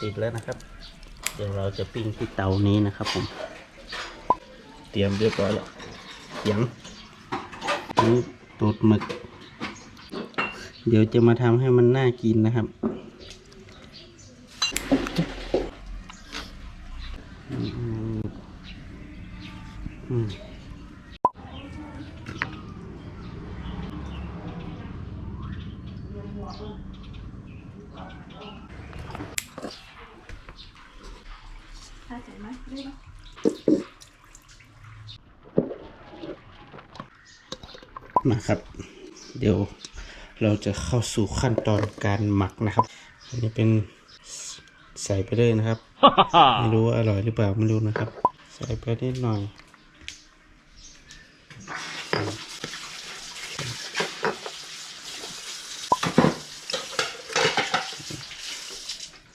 ติดแล้วนะครับ เดี๋ยวเราจะปิ้งที่เตานี้นะครับผม เตรียมเรียบร้อยแล้วเสียงนี่ตูดหมึก เดี๋ยวจะมาทำให้มันน่ากินนะครับอืมอืม ถ้าเสร็จไหมได้ปะ มาครับ เดี๋ยวเราจะเข้าสู่ขั้นตอนการหมักนะครับ อันนี้เป็นใส่ไปเลยนะครับ ไม่รู้ว่าอร่อยหรือเปล่าไม่รู้นะครับ ใส่ไปนิดหน่อย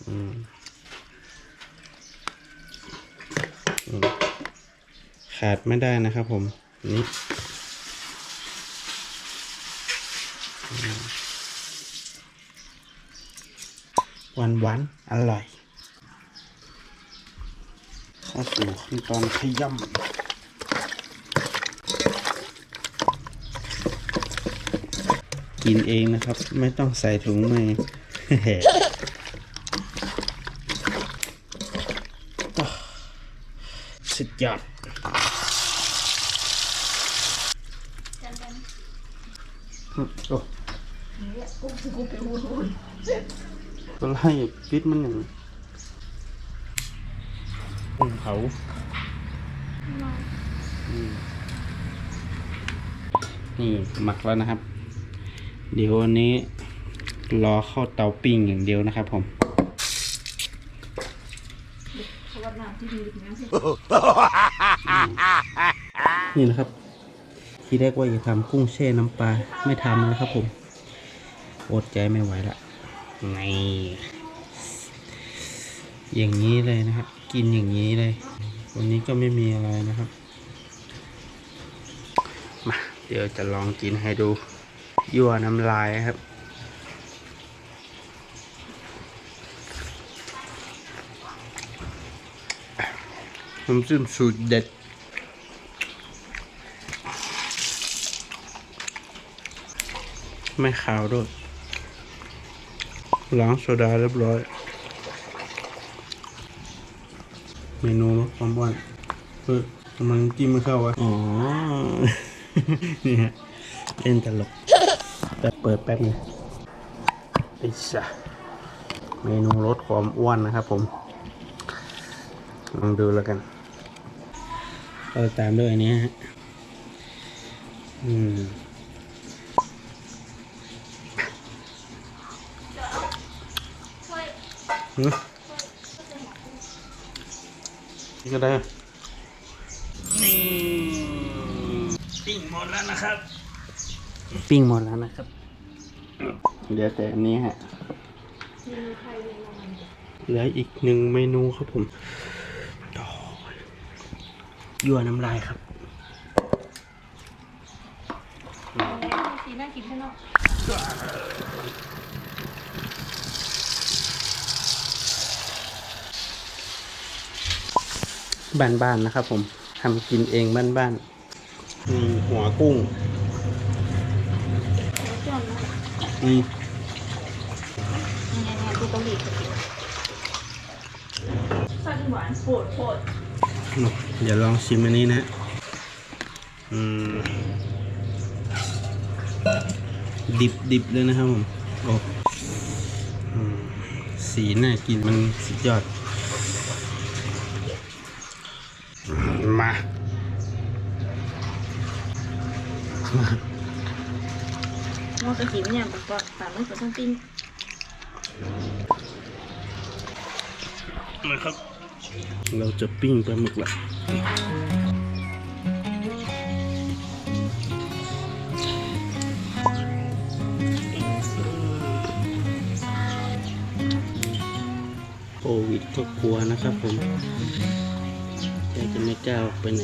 อืมอืมขาดไม่ได้นะครับผมนี่ หวานหวานอร่อยเข้าสู่ขั้นตอนขย่ำกินเองนะครับ ไม่ต้องใส่ถุงมือสุดยอด จานกัน อืมโอ้ เนี่ย กุ้งกุ้งไปวุ่นวุ่นก็ไล่ปิดมันหนึ่งกุ้งเผาอืมนี่หมักแล้วนะครับ เดี๋ยววันนี้รอเข้าเตาปิ้งอย่างเดียวนะครับผมเพราะว่าน้ำที่ดีถึงน้ำที่นี่นะครับ ที่แรกว่าจะทำกุ้งแช่น้ำปลาไม่ทำนะครับผม อดใจไม่ไหวละไงอย่างนี้เลยนะครับ กินอย่างนี้เลย วันนี้ก็ไม่มีอะไรนะครับ มา เดี๋ยวจะลองกินให้ดู ยั่วน้ำลายครับน้ำจิ้มสูตรเด็ด ไม่ขาวด้วย ล้างโซดาเรียบร้อย เมนูลดความอ้วนเฮ้ยทำไมน้ำจิ้มไม่เข้าวะอ๋อ นี่ฮะเล่นตลกแต่เปิดแป๊บนึงไอ้สะเมนูลดความอ้วนนะครับผม ลองดูแล้วกันก็ตามด้วยอันนี้ฮะ อืม ช่วย หืม นี่ก็ได้นี่ปิ้งหมดแล้วนะครับ ปิ้งหมดแล้วนะครับเดี๋ยวแต่อันนี้ฮะเมนูไทยเมนูมันเหลืออีกหนึ่งเมนูครับผมโอ้ยยั่วน้ำลายครับสีน่ากินแค่นอก บ้านๆนะครับ ผมทำกินเองบ้านๆนี่หัวกุ้งอนนะนี่นี่ยเนี่ยดูเกาหลีเขากินสั้นหวานโปรดปรดเดี๋ยวลองชิมอันนี้นะอืมดิบดิบเลยนะครับผมโอ้สีน่ากินมันสุดยอด มา มอกระถิ่นเนี่ยบอกว่าตามไม่กดต้องปิ้งมาครับ เราจะปิ้งปลาหมึกละโควิดก็กลัวนะครับผมแต่จะไม่กล้าออกไปไหน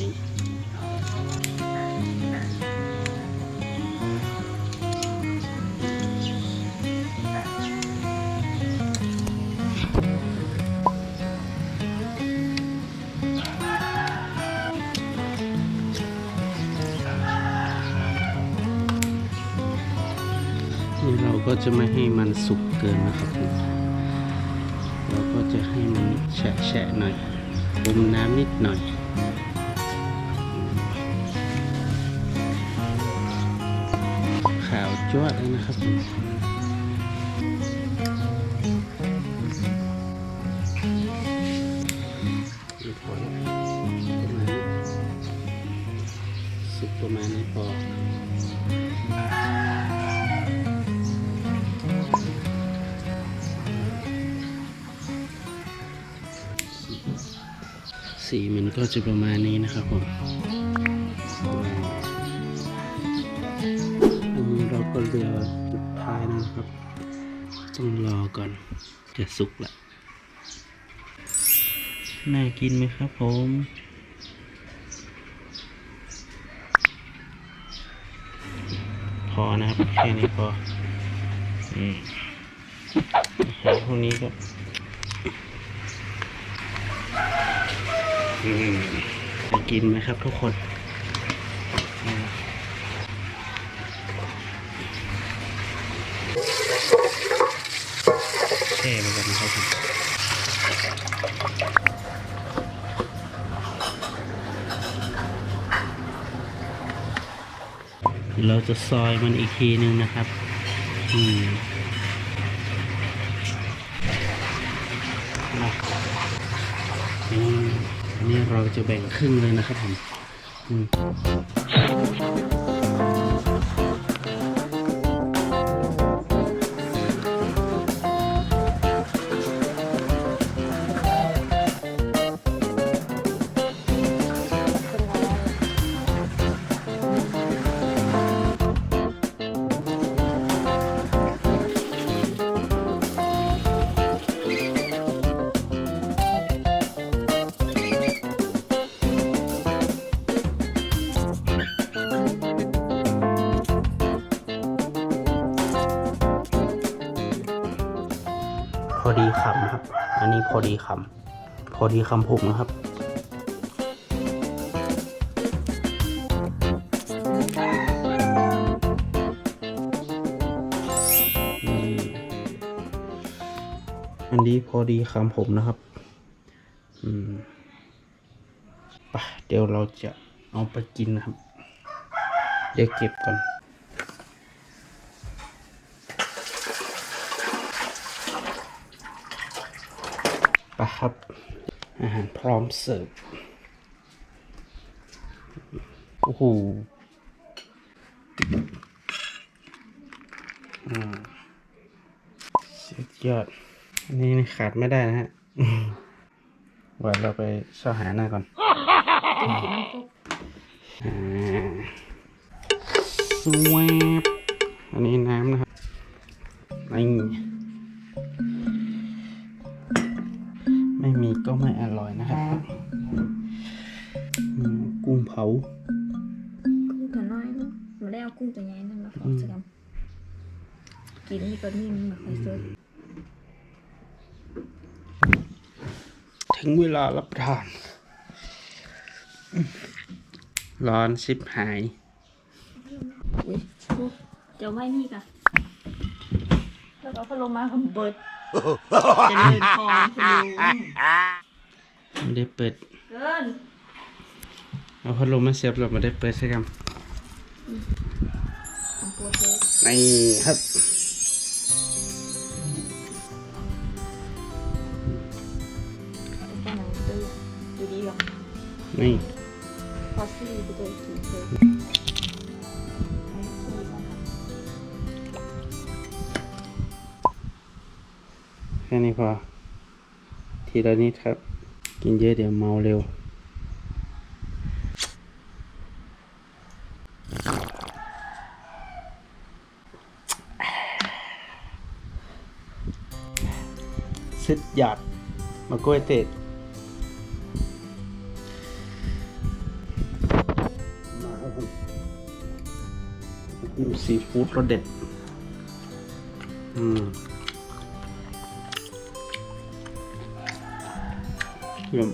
จะไม่ให้มันสุกเกินนะครับผมเราก็จะให้มันแฉะๆหน่อยอมน้ำนิดหน่อยขาวจ้วดเลยนะครับ สีมันก็จะประมาณนี้นะครับผมอันนี้เราก็เหลือสุดท้ายนะครับ ต้องรอก่อนจะสุกละน่ากินไหมครับผมพอนะครับ แค่นี้พออืมอาหารพวกนี้ก็ อืม จะกินไหมครับทุกคนอืมแช่ไปก่อนนะครับเราจะซอยมันอีกทีนึงนะครับ อืมอืม อันนี้เราจะแบ่งครึ่งเลยนะครับผม พอดีคำพอดีคำผมนะครับอันนี้พอดีคำผมนะครับ อืมไปเดี๋ยวเราจะเอาไปกินนะครับ เดี๋ยวเก็บก่อน ไปครับ อาหารพร้อมเสิร์ฟ โอ้โหอืมสุดยอด อันนี้ขาดไม่ได้นะฮะอืมไว้เราไปเสาหาหน้าก่อนอ่าสวบอันนี้น้ำนะครับนี่ กุ้งเผากุ้งตัวน้อยเนาะมาได้เอากุ้งตัวใหญ่นั่นมาฝากสักคำกินนี่ก็นิ่มมาค่อยสดถึงเวลารับประทาน ร้อนชิบหายอุ้ยปุ๊บจะไว้นี่กะแล้วก็พัดลมมาผมเบิดจะเดินคองคุณลุงไม่ได้เปิด เกิน เอาพัดลมมาเสียบเราม่ได้เปิดใช่ไหมของโปรเซสนี่ครับแค่หนังตื้อดูดีหรอนี่พอซี่ไปตัวกี่เซนไอ้ขี้มันแค่นี้พอทีละนิดครับ กินเยอะเดี๋ยวเมาเร็ว สุดยอดมากล้วยเตดมาครับผมน้ำซีฟู้ดรสเด็ดอืมเยี่ยม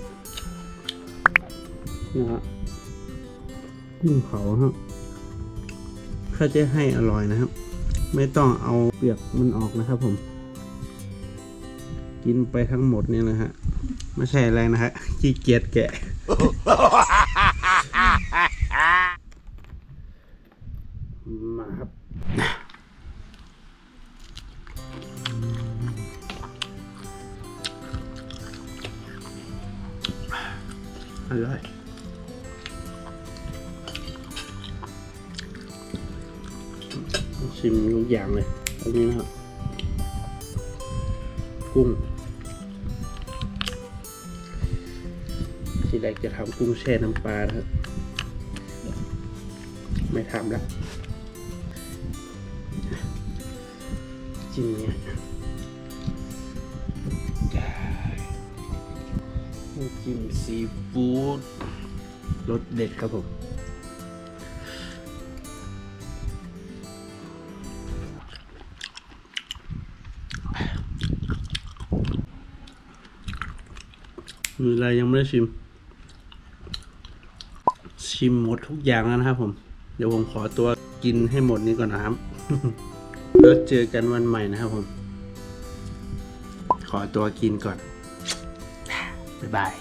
นะฮะกุ้งเผาครับถ้าจะให้อร่อยนะครับ ไม่ต้องเอาเปลือกมันออกนะครับผม กินไปทั้งหมดเนี่ยนะฮะ ไม่ใช่อะไรนะฮะขี้เกียจแกะ มาครับอร่อยชิมทุกอย่างเลยอันนี้นะครับกุ้ง ทีแรกจะทำกุ้งแช่น้ำปลานะครับไม่ทำละจิ้มเนี่ยน้ำจิ้มซีฟู้ดรสเด็ดครับผมมีอะไรยังไม่ได้ชิม ชิมหมดทุกอย่างแล้วนะครับผม เดี๋ยวผมขอตัวกินให้หมดนี้ก่อนนะครับ แล้วเจอกันวันใหม่นะครับผม ขอตัวกินก่อน บ๊ายบาย